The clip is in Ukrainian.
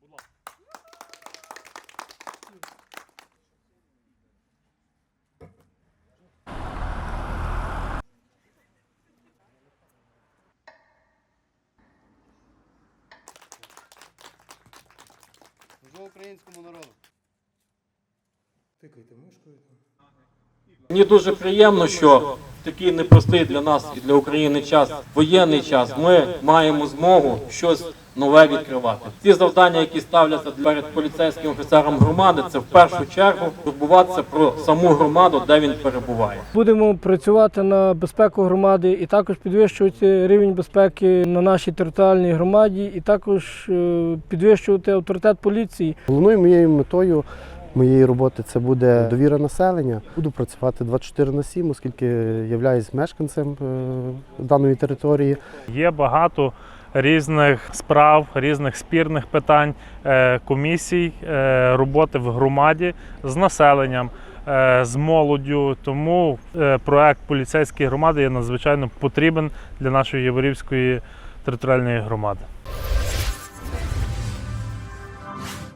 Будь ласка. Служу українському народу. Тикайте мишкою. Мені дуже приємно, що в такий непростий для нас і для України час, воєнний час, ми маємо змогу щось нове відкривати. Ті завдання, які ставляться перед поліцейським офіцером громади, це в першу чергу турбуватися про саму громаду, де він перебуває. Будемо працювати на безпеку громади і також підвищувати рівень безпеки на нашій територіальній громаді, і також е, підвищувати авторитет поліції. Головною моєю метою моєї роботи це буде довіра населення. Буду працювати 24 на 7, оскільки являюсь мешканцем е, даної території. Є багато різних справ, різних спірних питань, е, комісій, е, роботи в громаді з населенням, е, з молоддю. Тому проект поліцейської громади є надзвичайно потрібен для нашої Яворівської територіальної громади.